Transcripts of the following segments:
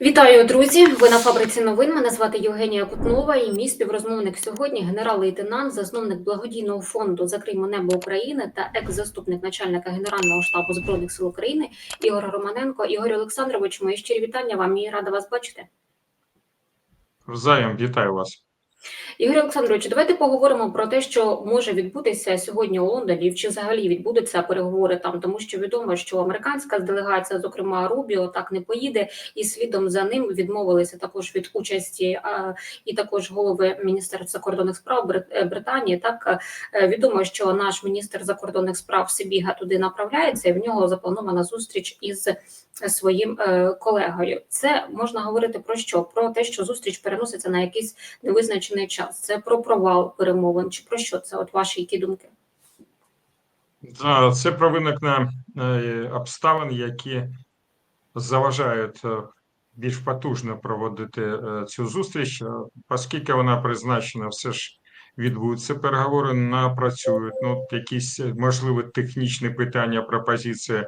Вітаю, друзі! Ви на фабриці новин. Мене звати Євгенія Кутнова і мій співрозмовник сьогодні генерал-лейтенант, засновник благодійного фонду «Закриймо небо України та екс-заступник начальника Генерального штабу збройних сил України Ігор Романенко. Ігор Олександрович, мої щирі вітання вам і рада вас бачити. Взаєм вітаю вас. Ігор Олександрович, давайте поговоримо про те, що може відбутися сьогодні у Лондоні, чи взагалі відбудуться переговори там, тому що відомо, що американська делегація, зокрема Рубіо, так не поїде, і слідом за ним відмовилися також від участі а, і також голови Міністерства закордонних справ е, Британії. Так е, відомо, що наш міністр закордонних справ Сибіга туди направляється, і в нього запланована зустріч із своїм е, колегою. Це можна говорити про що? Про те, що зустріч переноситься на якийсь невизначений час. Це про провал перемовин, чи про що це? От ваші які думки? Да, Це про виникнення е, обставин, які заважають е, більш потужно проводити е, цю зустріч, оскільки вона призначена, все ж відбудуться переговори, напрацюють. Ну, якісь можливо технічні питання, пропозиції,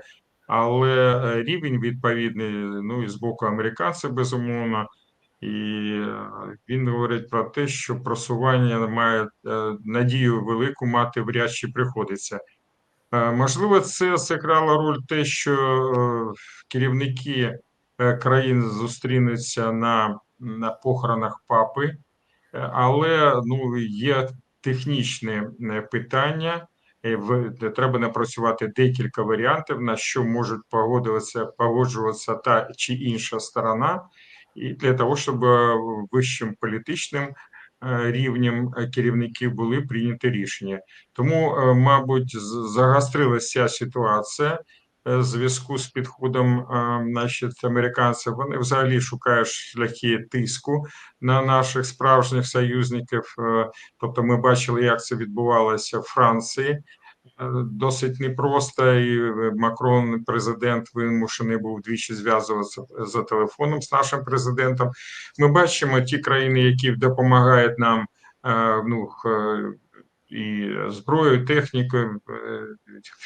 але рівень відповідний, ну і з боку американців, безумовно. І е, він говорить про те, що просування має е, надію велику мати вряд чи приходиться. Е, Можливо, це зіграло роль те, що керівники країн зустрінуться на, на похоронах папи, але ну, є технічне питання. Треба напрацювати декілька варіантів, на що можуть погодитися, погоджуватися та чи інша сторона, і для того, щоб е, вищим політичним е, рівнем е, керівників були прийняті рішення. Тому, е, мабуть, загострилася ситуація е, в зв'язку з підходом е, значить, американців. Вони взагалі шукають шляхи тиску на наших справжніх союзників. Тобто, ми бачили, як це відбувалося в Франції. Е, Досить непросто, і е, Макрон, президент, вимушений був двічі зв'язуватися за телефоном з нашим президентом. Ми бачимо ті країни, які допомагають нам е, ну, і зброєю, технікою,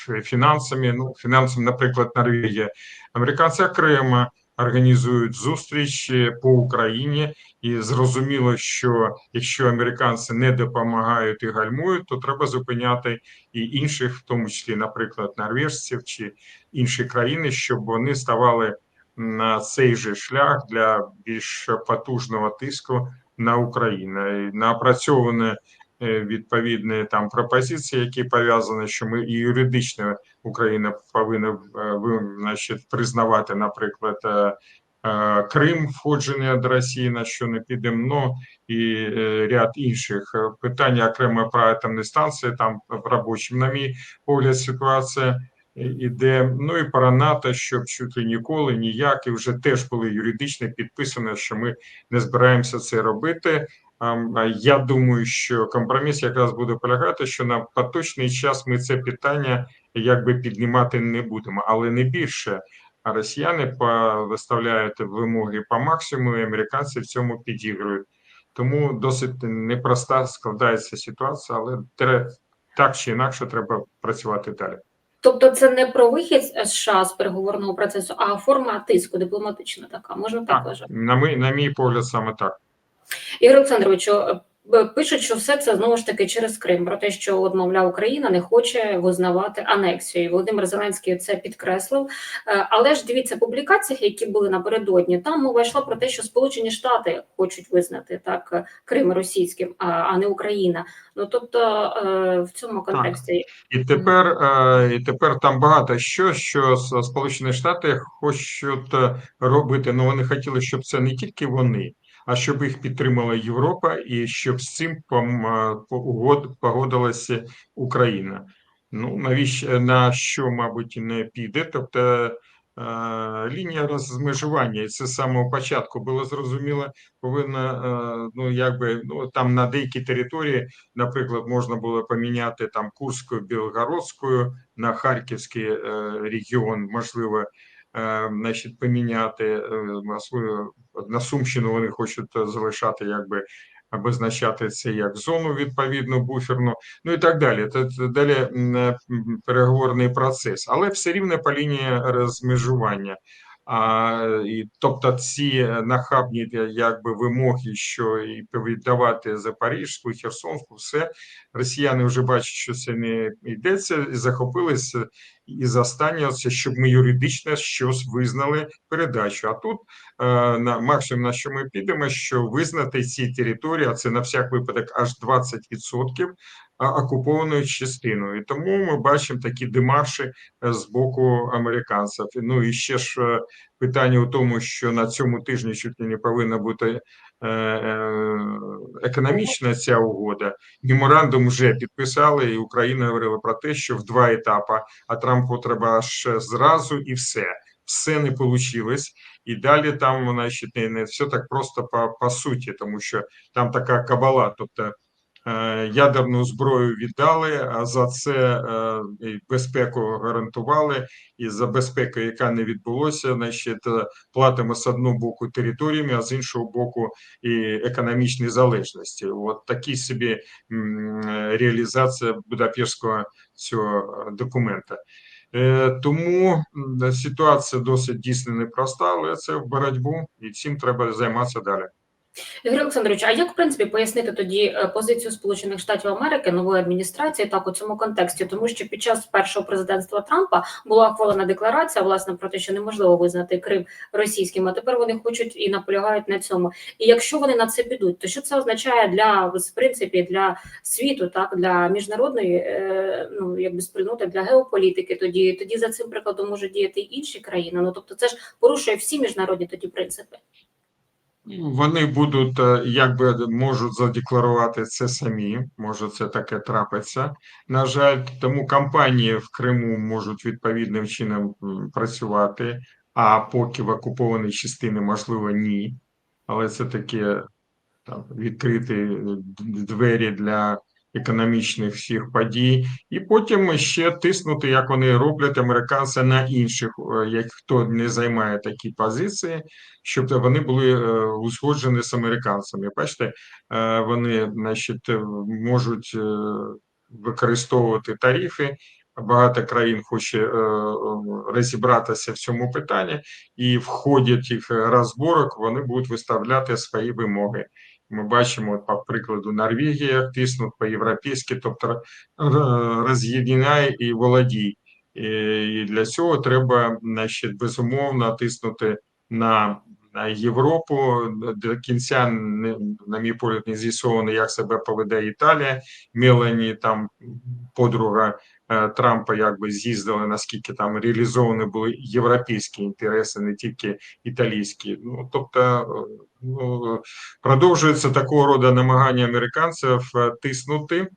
е, фінансами. Ну, фінансами, наприклад, Норвегія. Американці окремо організують зустрічі по Україні, і зрозуміло, що якщо американці не допомагають і гальмують, то треба зупиняти і інших, в тому числі, наприклад, норвежців чи інші країни, щоб вони ставали на цей же шлях для більш потужного тиску на Україну. Напрацьоване відповідні там пропозиції, які пов'язані, що ми і юридично Україна повинна е, значить, признавати, наприклад, е, е, Крим, входження до Росії, на що не підемо, ну і е, ряд інших. Питань окремо про атомні станції, там в робочому, на мій погляд, ситуація іде. Ну і про НАТО, щоб чути ніколи, ніяк, і вже теж були юридично підписано, що ми не збираємося це робити. Я думаю, що компроміс якраз буде полягати, що на поточний час ми це питання якби піднімати не будемо, але не більше. А росіяни виставляють вимоги по максимуму, і американці в цьому підігрують. Тому досить непроста складається ситуація, але так чи інакше треба працювати далі. Тобто, це не про вихід США з переговорного процесу, а форма тиску дипломатична така. Можна так Так, вважати? на мій, на мій погляд, саме так. Ігор Олександровичу, пишуть, що все це знову ж таки через Крим, про те, що от, мовляв, Україна не хоче визнавати анексію. І Володимир Зеленський це підкреслив. Е, Але ж дивіться, публікаціях, які були напередодні, там мова йшла про те, що Сполучені Штати хочуть визнати так Крим російським, а, не Україна. Ну тобто е, в цьому контексті І тепер, е, і тепер там багато що, що Сполучені Штати хочуть робити. Ну вони хотіли, щоб це не тільки вони, а щоб їх підтримала Європа, і щоб з цим погодилася Україна. Ну навіщо на що, мабуть, не піде? Тобто лінія розмежування, і це з самого початку було зрозуміло, повинна ну якби ну там на деякій території наприклад, можна було поміняти там Курську, Білгородську на Харківський е, регіон, можливо, значить, поміняти е, на Сумщину. Вони хочуть е, залишати, якби обозначати це як зону відповідну буферну, ну і так далі. Це далі е, переговорний процес, але все рівно по лінії розмежування. А, і, тобто ці нахабні е, якби вимоги, що і віддавати Запорізьку, Херсонську, все росіяни вже бачать, що це не йдеться, і захопилися і за останнього щоб ми юридично щось визнали передачу. А тут е, на максимум на що ми підемо, що визнати ці території, а це на всяк випадок аж 20% а, окупованою частиною. І тому ми бачимо такі демарші е, з боку американців. Ну і ще ж е, питання у тому, що на цьому тижні чуть не повинна бути е, економічна ця угода. Меморандум вже підписали, і Україна говорила про те, що в два етапи, а Трампу треба аж зразу і все. Все не вийшло, і далі там значить, не, все так просто по, по суті, тому що там така кабала. Тобто ядерну зброю віддали, а за це е, безпеку гарантували, і за безпеку, яка не відбулося, значить, е, платимо з одного боку територіями, а з іншого боку і економічні залежності. От такі собі реалізація Будапештського цього е, документа. Е, Тому ситуація досить дійсно непроста, але це в боротьбу, і цим треба займатися далі. Ігор Олександрович, а як в принципі пояснити тоді е, позицію Сполучених Штатів Америки нової адміністрації так у цьому контексті? Тому що під час першого президентства Трампа була ухвалена декларація власне про те, що неможливо визнати Крим російським, а тепер вони хочуть і наполягають на цьому. І якщо вони на це підуть, то що це означає для в принципі для світу, так для міжнародної е, ну якби спільноти для геополітики? Тоді тоді за цим прикладом можуть діяти й інші країни. Ну тобто, це ж порушує всі міжнародні тоді принципи. Вони будуть е, якби можуть задекларувати це самі. Може, це таке трапиться. На жаль, тому компанії в Криму можуть відповідним чином працювати. А поки в окупованій частині, можливо, ні. Але це таке там відкриті е, двері для економічних всіх подій, і потім ще тиснути, як вони роблять американці на інших, е, як хто не займає такі позиції, щоб вони були е, узгоджені з американцями. Бачите, е, вони значить, можуть використовувати тарифи. Багато країн хоче е, розібратися в цьому питанні, і в ході тих розборок вони будуть виставляти свої вимоги. Ми бачимо, по прикладу, Норвегія тиснуть по-європейськи, тобто е, роз'єднай і володій. І, для цього треба, значить, безумовно тиснути на, на Європу. До кінця, на мій погляд, не з'ясовано, як себе поведе Італія. Мелані, там подруга Трампа, якби з'їздила, наскільки там реалізовані були європейські інтереси, не тільки італійські. Ну тобто, е, ну, продовжується такого роду намагання американців е, тиснути.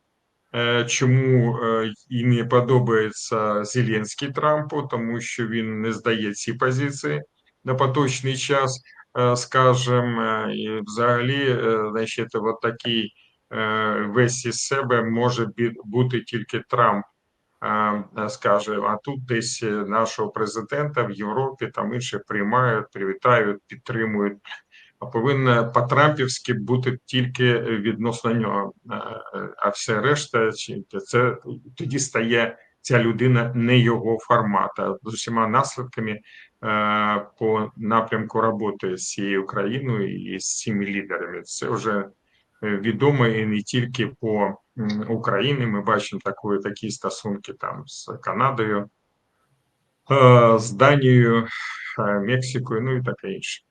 Е, Чому е, і не подобається Зеленський Трампу, тому що він не здає ці позиції на поточний час, е, скажем, е, і взагалі, е, значить, от такий е, весь із себе може бути тільки Трамп. Е, е, Скаже, а тут десь е, нашого президента в Європі там інші приймають, привітають, підтримують. А повинна по-трампівськи бути тільки відносно нього. А все решта, це тоді стає ця людина не його формата з усіма наслідками по напрямку роботи з цією країною і з цими лідерами. Це вже е, відомо і не тільки по Україні. Ми бачимо такі, такі стосунки там з Канадою, е, з Данією, е, Мексикою, ну і таке інше.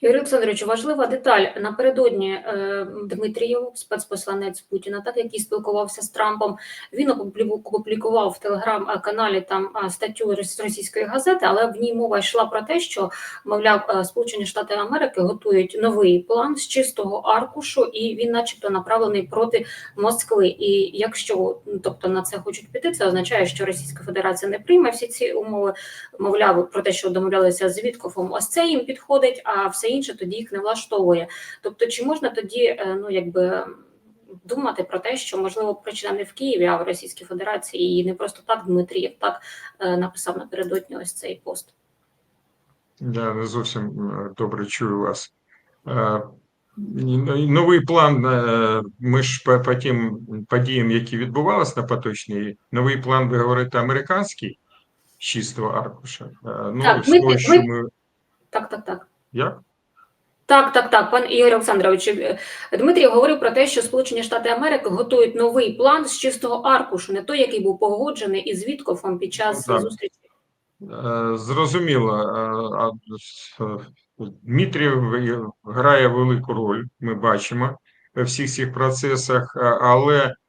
Ігор Олександрович, важлива деталь напередодні е, Дмитрієв, спецпосланець Путіна, так який спілкувався з Трампом. Він опублі- опублікував в телеграм-каналі там статтю рос- російської газети, але в ній мова йшла про те, що мовляв, е, Сполучені Штати Америки готують новий план з чистого аркушу, і він, начебто, направлений проти Москви. І якщо тобто на це хочуть піти, це означає, що Російська Федерація не прийме всі ці умови. Мовляв, про те, що домовлялися з Віткофом, ось це їм підходить, а все інше тоді їх не влаштовує. Тобто, чи можна тоді, е, ну якби думати про те, що можливо причина не в Києві, а в Російській Федерації, і не просто так Дмитрієв так е, написав напередодні ось цей пост. Я не зовсім е, добре чую вас. Е, Новий план, ми ж по, по тим подіям, які відбувалися на поточній, новий план, ви говорите, американський, з чистого аркуша. Ну, Так, ми- того, ми- ми Так, так, так. Як? Так, так, так, пан Ігор Олександрович. е, Дмитрій говорив про те, що Сполучені Штати Америки готують новий план з чистого аркушу, не той, який був погоджений із Віткофом під час так. зустрічі. Е, Зрозуміло. Е, е, грає велику роль, ми бачимо в всіх цих процесах, а-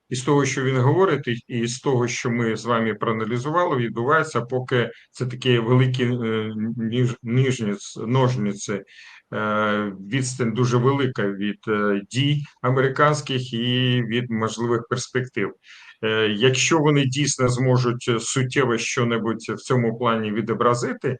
але із того, що він говорить, і- і з того, що ми з вами проаналізували, відбувається, поки це такі великі е, ніж, ніжниць, ножниці. Е, Відстань дуже велика від е, дій американських і від можливих перспектив. Якщо вони дійсно зможуть суттєво щонебудь в цьому плані відобразити,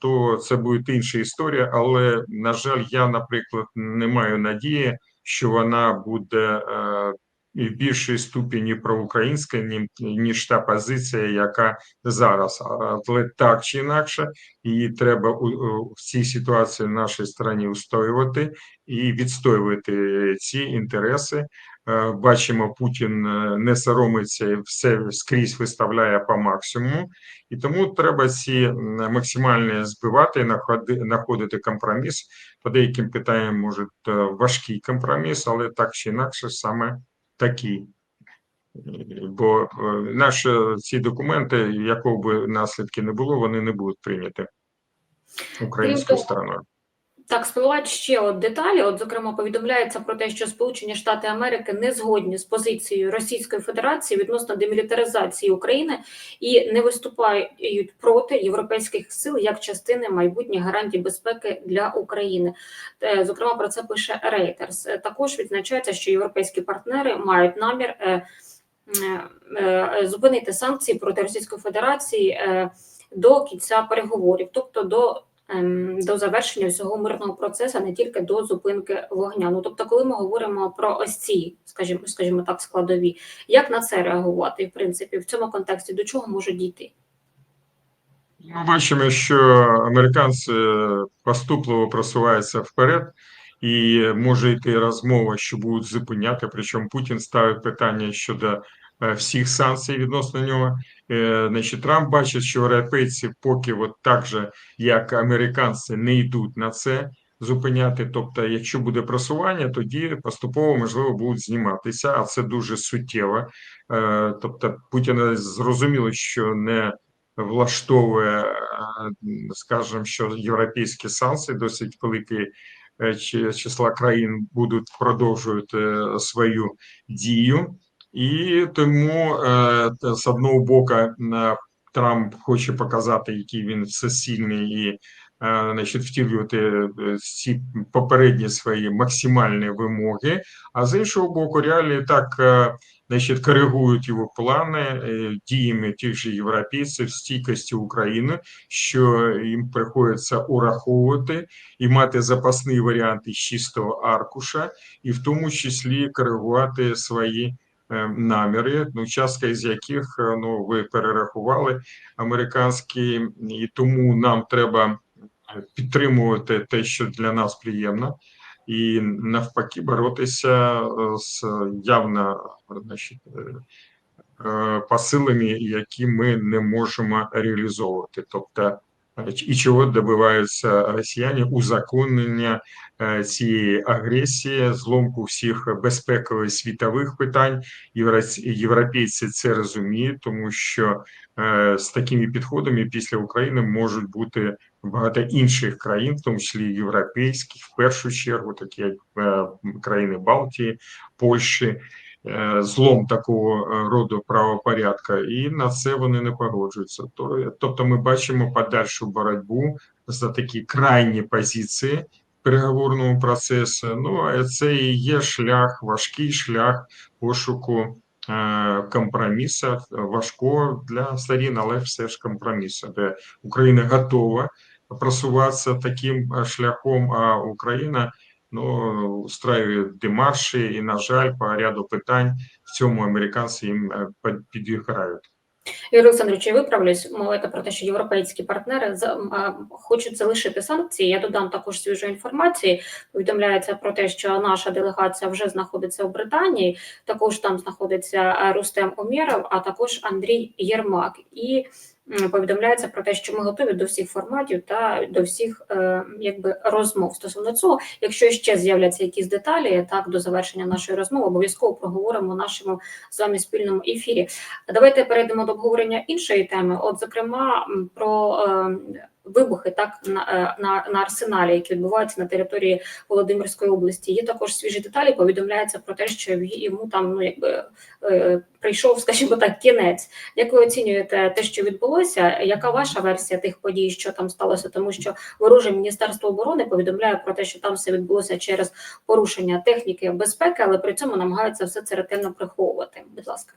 то це буде інша історія. Але на жаль, я, наприклад, не маю надії, що вона буде і в більшій ступені проукраїнська, ніж та позиція, яка зараз. Але так чи інакше, її треба в цій ситуації в нашій країні устоювати і відстоювати ці інтереси. Е, Бачимо, Путін е, не соромиться і все скрізь виставляє по максимуму, і тому треба ці м, максимальні збивати, знаходи- знаходити компроміс. По деяким питанням може е, важкий компроміс, але так чи інакше саме такий. Е, Бо е, наші ці документи, якого би наслідки не було, вони не будуть прийняті українською стороною. Так, спливають ще от деталі. От, зокрема, повідомляється про те, що Сполучені Штати Америки не згодні з позицією Російської Федерації відносно демілітаризації України і не виступають проти європейських сил як частини майбутніх гарантій безпеки для України. Е, Зокрема, про це пише. Е, Також відзначається, що європейські партнери мають намір. е, е, Зупинити санкції проти Російської Федерації до кінця переговорів, тобто до до завершення всього мирного процесу, не тільки до зупинки вогня. Ну тобто, коли ми говоримо про ось ці, скажімо, скажімо так, складові, як на це реагувати, в принципі, в цьому контексті до чого може дійти? Ми бачимо, що американці поступливо просуваються вперед, і може йти розмова, що будуть зупиняти. Причому Путін ставить питання щодо всіх санкцій відносно нього. Е, Значить, Трамп бачить, що європейці, поки от так же, як американці, не йдуть на це зупиняти. Тобто, якщо буде просування, тоді поступово можливо будуть зніматися, а це дуже суттєво. Е, Тобто, Путіна зрозуміло, що не влаштовує, е, скажімо, що європейські санкції досить великі е, числа країн будуть продовжувати е, свою дію, і тому е, з одного боку е, Трамп хоче показати, який він всесильний і е, значить, втілювати ці попередні свої максимальні вимоги. А з іншого боку, реалії так значить, коригують його плани діями тих же європейців, стійкості України, що їм приходиться ураховувати і мати запасний варіант із чистого аркуша, і в тому числі коригувати свої наміри, ну частка із яких е, ну ви перерахували американські, і тому нам треба е, підтримувати те, що для нас приємно і навпаки боротися е, з явно значить, е, е, посилами, які ми не можемо реалізовувати. Тобто, е, і чого добиваються росіяни узаконення е, цієї агресії, зломку всіх безпекових світових питань. Європейці це розуміють, тому що е, з такими підходами після України можуть бути багато інших країн, в тому числі європейських, в першу чергу, такі як е, країни Балтії, Польщі, е, злом такого е, роду правопорядка, і на це вони не погоджуються. Тобто, ми бачимо подальшу боротьбу за такі крайні позиції переговорного процесу. Ну а це і є шлях, важкий шлях пошуку. е, Компромісу важкого для сторін, але все ж компромісу, де Україна готова просуватися таким е, шляхом, а Україна ну, устраює демарші, і, на жаль, по ряду питань в цьому американці їм е, підіграють. Ігор Олександрович, я виправлюсь, мовити про те, що європейські партнери хочуть залишити санкції. Я додам також свіжої інформації. Повідомляється про те, що наша делегація вже знаходиться в Британії. Також там знаходиться Рустем Умєров, а також Андрій Єрмак. І повідомляється про те, що ми готові до всіх форматів та до всіх е, якби розмов стосовно цього. Якщо ще з'являться якісь деталі, так до завершення нашої розмови, обов'язково проговоримо в нашому з вами спільному ефірі. Давайте перейдемо до обговорення іншої теми. От, зокрема, про е, вибухи так на, е, на, на арсеналі, які відбуваються на території Володимирської області. Є також свіжі деталі. Повідомляється про те, що йому там ну якби е, прийшов, скажімо так, кінець. Як ви оцінюєте те, що відбулося? Яка ваша версія тих подій, що там сталося? Тому що вороже міністерство оборони повідомляє про те, що там все відбулося через порушення техніки безпеки, але при цьому намагаються все це ретельно приховувати. Будь ласка.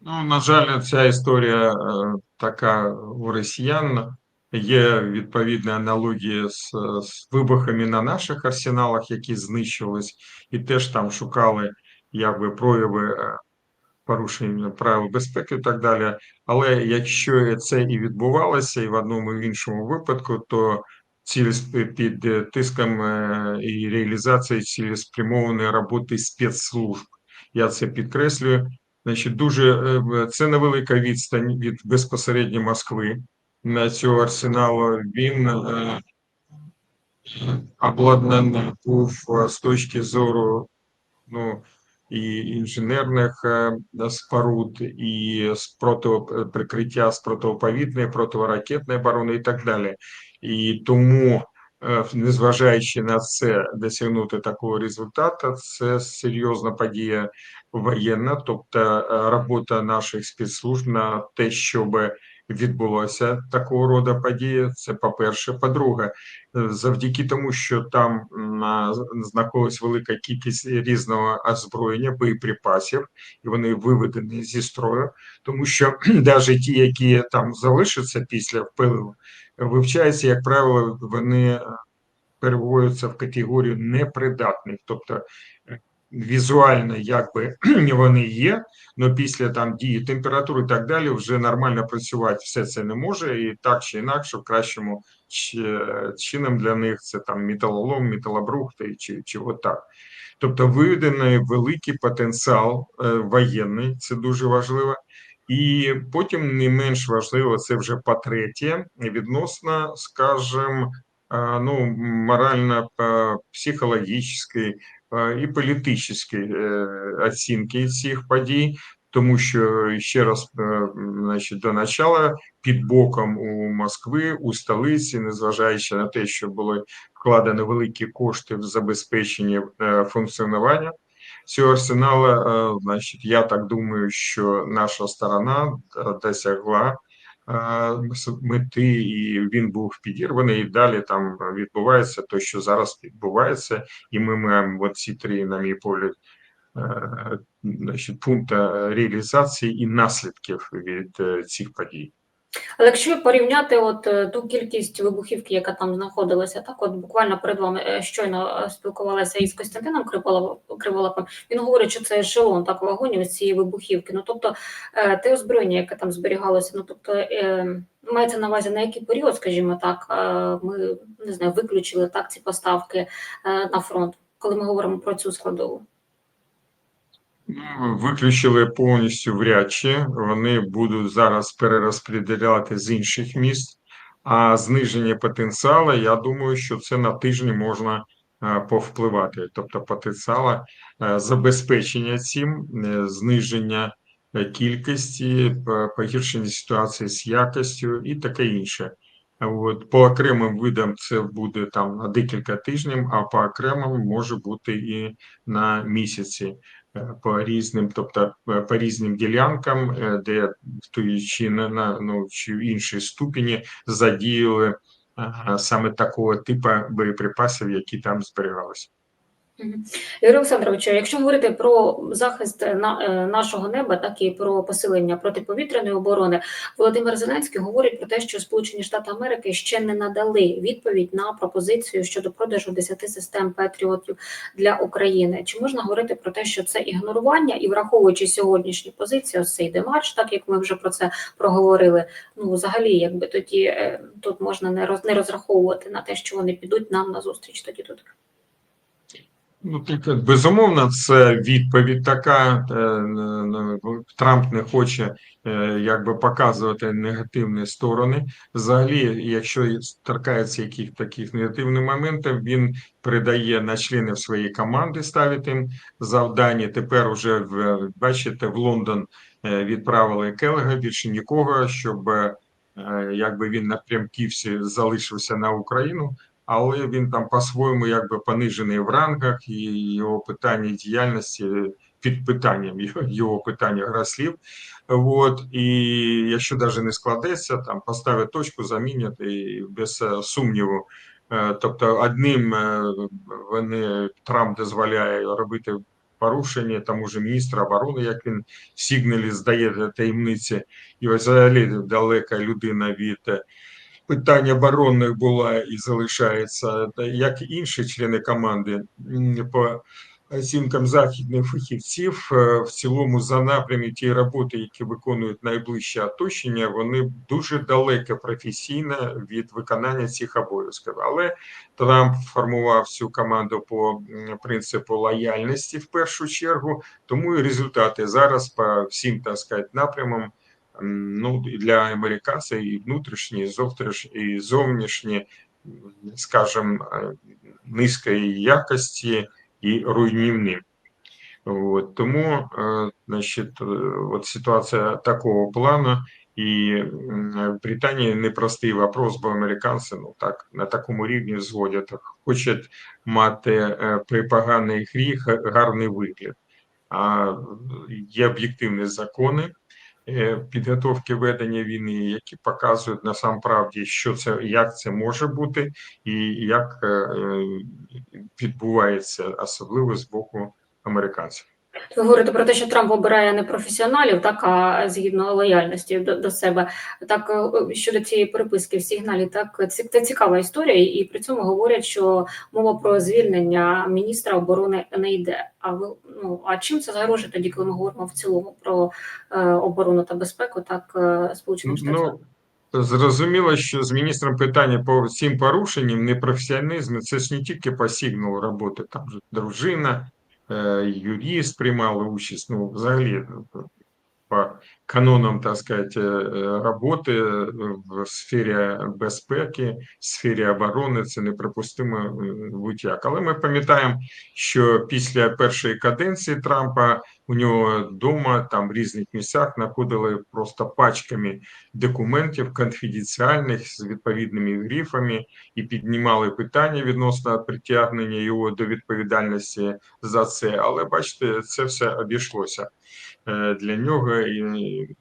Ну, на жаль, ця історія е, така у росіян. Є відповідні аналогії з, з вибухами на наших арсеналах, які знищувались, і теж там шукали якби прояви е, порушення правил безпеки і так далі. Але якщо це і відбувалося, і в одному і в іншому випадку, то цілі під е, тиском е, і реалізацією цілеспрямованої роботи спецслужб. Я це підкреслюю. Значить, дуже це невелика відстань від безпосередньо Москви на цього арсеналу. Він е, обладнаний був е, з точки зору ну, і інженерних е, споруд, і з прикриття з протиповітряної, протиракетної оборони і так далі. І тому, незважаючи на це, досягнути такого результату, це серйозна подія воєнна, тобто робота наших спецслужб на те, щоб відбулося такого роду події. Це по-перше. По-друге, е, завдяки тому, що там знаходилась велика кількість різного озброєння, боєприпасів, і вони виведені зі строю, тому що навіть ті, які там залишаться після впливу, вивчаються, як правило, вони е, переводяться в категорію непридатних, тобто візуально якби вони є, але після там дії температури і так далі вже нормально працювати все це не може, і так чи інакше, в кращому чином для них це там металолом, металобрухт чи, чи отак. Тобто виведений великий потенціал е, воєнний, це дуже важливо. І потім не менш важливо, це вже по-третє, відносно, скажімо, е, ну, морально е, психологічної е, і політичної е, оцінки цих подій, тому що ще раз е, значить, до начала під боком у Москви, у столиці, незважаючи на те, що були вкладені великі кошти в забезпечення функціонування цього арсеналу, е, значить, я так думаю, що наша сторона е, досягла мети, і він був підірваний, і далі там відбувається те, що зараз відбувається, і ми маємо ці три, на мій погляд, е, значить, пункти реалізації і наслідків від е, цих подій. Але якщо порівняти от е, ту кількість вибухівки, яка там знаходилася, так от буквально перед вами е, щойно е, спілкувалася із Костянтином Криволап- Криволапом, він говорить, що це ешелон так вагонів з цієї вибухівки. Ну тобто те озброєння, яке там зберігалося, ну тобто мається на увазі на який період, скажімо так, ми не знаю, виключили так ці поставки на фронт, коли ми говоримо про цю складову. Виключили повністю вряд чи вони будуть зараз перерозподіляти з інших міст. А зниження потенціалу, я думаю, що це на тижні можна е, повпливати. Тобто потенціал е, забезпечення цим, е, зниження кількості, погіршення ситуації з якістю і таке інше. От, по окремим видам це буде там на декілька тижнів, а по окремим може бути і на місяці по різним, тобто е, по різним ділянкам, е, де в той чи на, ну чи в іншій ступені задіяли е, саме такого типу боєприпасів, які там зберігалися. Ігор Олександрович, якщо говорити про захист е, нашого неба, так і про посилення протиповітряної оборони, Володимир Зеленський говорить про те, що Сполучені Штати Америки ще не надали відповідь на пропозицію щодо продажу 10 систем Петріотів для України. Чи можна говорити про те, що це ігнорування і враховуючи сьогоднішні позиції, ось цей демарш, так як ми вже про це проговорили. Ну взагалі, якби тоді е, тут можна не роз не розраховувати на те, що вони підуть нам на зустріч тоді тут. Ну, тільки, безумовно, це відповідь така. Е, Трамп не хоче е, якби показувати негативні сторони. Взагалі, якщо торкається яких таких негативних моментів, він передає на членів своєї команди, ставить їм завдання. Тепер уже в бачите, в Лондон е, відправили Келега, більше нікого, щоб якби він напрямківці залишився на Україну але він там по-своєму якби понижений в рангах, і його питання діяльності під питанням його, питання граслів. От і якщо навіть не складеться, там поставить точку, замінять і без е, сумніву. Е, Тобто, одним е, вони Трамп дозволяє робити порушення тому ж міністра оборони, як він сигналі здає таємниці, і взагалі далека людина від питань оборонних була і залишається, як інші члени команди по оцінкам західних фахівців, е, в цілому за напрямі ті роботи, які виконують найближче оточення, вони дуже далеко професійно від виконання цих обов'язків. Але Трамп формував цю команду по принципу лояльності в першу чергу, тому і результати зараз по всім так сказати, напрямам ну, для американців і внутрішні, і зовнішні, і зовнішні, скажімо, е, низької якості і руйнівні. От, тому, е, значить, е, от ситуація такого плану, і в Британії непростий вопрос, бо американці ну так на такому рівні зводять, хочуть мати при поганій грі гарний вигляд. А є об'єктивні закони підготовки ведення війни, які показують насамправді, що це як це може бути, і як е, е, відбувається, особливо з боку американців. Ви говорите про те, що Трамп обирає не професіоналів, так а згідно лояльності до, до себе. Так е, щодо цієї переписки в сигналі, так ці- це цікава історія, і при цьому говорять, що мова про звільнення міністра оборони не йде. А ви ну а чим це загрожує тоді, коли ми говоримо в цілому про е, оборону та безпеку, так е, сполучених штатів? Ну, зрозуміло, що з міністром питання по цим порушенням непрофесіоналізму це ж не тільки по сигналу роботи, там же дружина, юрист приймали участь, ну, взагалі по канонам, так сказати, е, роботи в сфері безпеки, в сфері оборони це неприпустимо будь-як. Але ми пам'ятаємо, що після першої каденції Трампа у нього вдома там в різних місцях знаходили просто пачками документів конфіденціальних з відповідними грифами і піднімали питання відносно притягнення його до відповідальності за це. Але бачите, це все обійшлося для нього і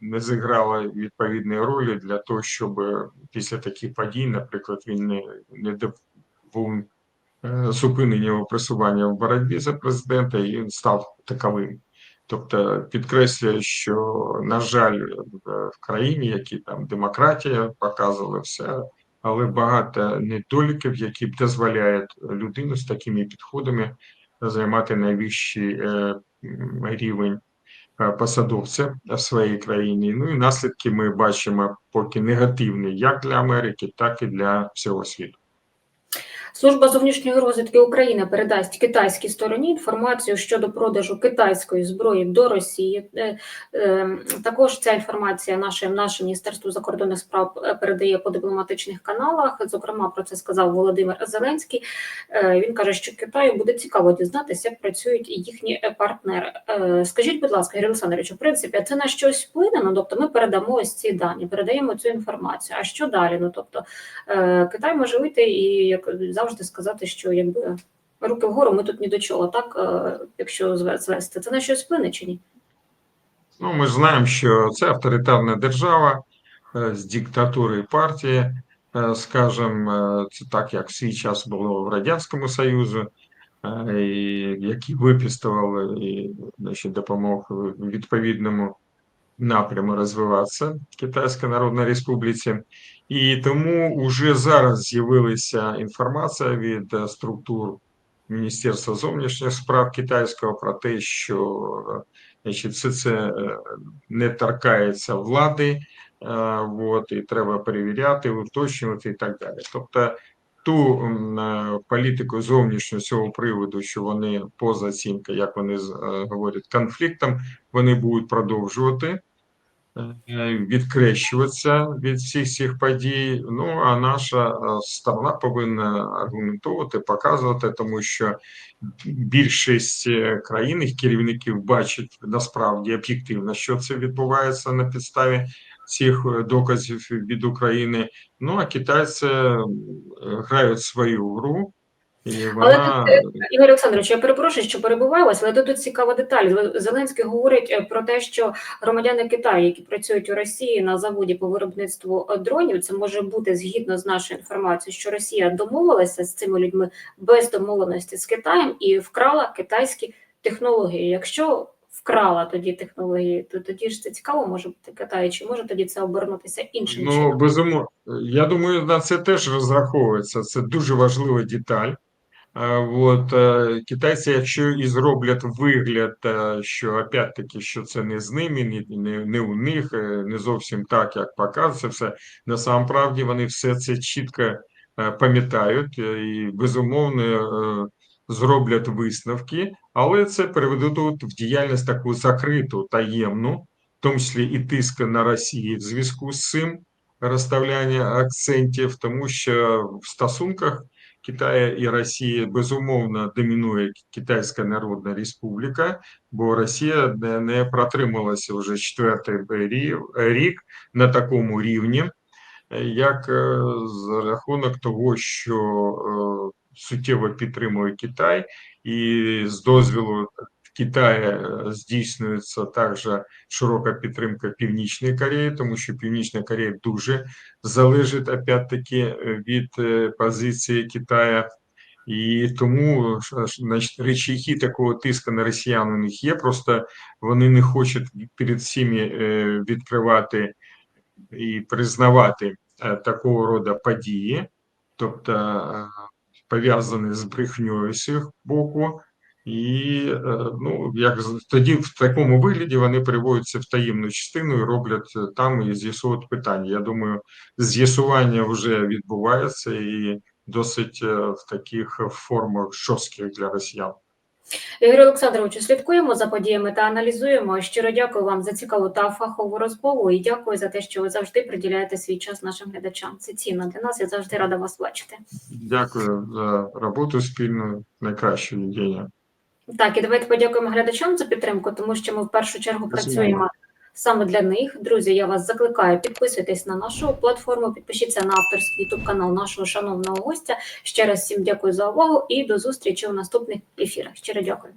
не зіграло відповідної ролі для того, щоб е, після таких подій, наприклад, він не, не був е, зупинення його просування в боротьбі за президента, і він став таковим. Тобто підкреслює, що на жаль, в- країні, які там демократія показували все, але багато недоліків, які б дозволяють людину з такими підходами займати найвищий е, рівень е, посадовця в своїй країні. Ну і наслідки ми бачимо поки негативні як для Америки, так і для всього світу. Служба зовнішньої розвідки України передасть китайській стороні інформацію щодо продажу китайської зброї до Росії. Е, е, Також ця інформація наше наше міністерство закордонних справ е, передає по дипломатичних каналах. Зокрема, про це сказав Володимир Зеленський. Він каже, що Китаю буде цікаво дізнатися, як працюють їхні партнери. Скажіть, будь ласка, Григорій Олександрович, в принципі, це на щось вплине? Ну, тобто, ми передамо ось ці дані, передаємо цю інформацію. А що далі? Ну тобто Китай може вийти і як завжди сказати, що якби руки вгору, ми тут ні до чого, так е, якщо звести, це на щось вплине чи ні? Ну, ми ж знаємо, що це авторитарна держава е, з диктатурою партії, е, скажімо, це так, як в свій час було в Радянському Союзі, які випістували і значить, допомог відповідному напряму розвиватися Китайській Народній Республіці. І тому вже зараз з'явилася інформація від е, структур Міністерства зовнішніх справ китайського про те, що е, значить, все це е, не торкається влади, от, і треба перевіряти, уточнювати і так далі. Тобто ту політику зовнішню цього приводу, що вони поза оцінкою, як вони говорять, конфліктом, вони будуть продовжувати відкрещуватися від всіх цих подій. Ну а наша е, сторона повинна аргументувати, показувати, тому що більшість е, країн їх керівників бачать насправді об'єктивно, що це відбувається на підставі цих е, доказів від України. Ну а китайці е, грають свою гру, і вона Ігор Олександрович, я перепрошую, що перебуваю вас, але тут цікава деталь. Зеленський говорить е, про те, що громадяни Китаю, які працюють у Росії на заводі по виробництву е, дронів, це може бути згідно з нашою інформацією, що Росія домовилася з цими людьми без домовленості з Китаєм і вкрала китайські технології. Якщо вкрала тоді технології, то тоді ж це цікаво може бути Китаю, чи може тоді це обернутися іншим Ну, чином? безумовно, я думаю, на це теж розраховується. Це дуже важлива деталь. Е, От е, китайці, якщо і зроблять вигляд, е, що опять-таки, що це не з ними, не, не, у них, не зовсім так, як показується все. Насамправді вони все це чітко пам'ятають і безумовно зроблять висновки, але це приведуть в діяльність таку закриту, таємну, в тому числі і тиск на Росію в зв'язку з цим розставляння акцентів, тому що в стосунках Китаю і Росії безумовно домінує Китайська Народна Республіка, бо Росія не, не протрималася вже четвертий рік на такому рівні, е, як е, за рахунок того, що е, суттєво підтримує Китай, і з дозволу Китаю е, здійснюється також широка підтримка Північної Кореї, тому що Північна Корея дуже залежить опять-таки від е, позиції Китаю. І тому значить, речахи такого тиску на росіян у них є. Просто вони не хочуть перед всіми е, відкривати і признавати е, такого роду події, тобто е, пов'язані з брехньою з їх боку. І е, ну, як тоді в такому вигляді вони переводяться в таємну частину і роблять е, там і з'ясовують питання. Я думаю, з'ясування вже відбувається і досить е, в таких формах жорстких для росіян. Ігор Олександровичу, слідкуємо за подіями та аналізуємо. Щиро дякую вам за цікаву та фахову розмову і дякую за те, що ви завжди приділяєте свій час нашим глядачам. Це цінно для нас. Я завжди рада вас бачити. Дякую за роботу спільну. Найкращого дня. Так, і давайте подякуємо глядачам за підтримку, тому що ми в першу чергу працюємо саме для них. Друзі, я вас закликаю підписуйтесь на нашу платформу, підпишіться на авторський ютуб канал нашого шановного гостя. Ще раз всім дякую за увагу і до зустрічі у наступних ефірах. Щиро дякую.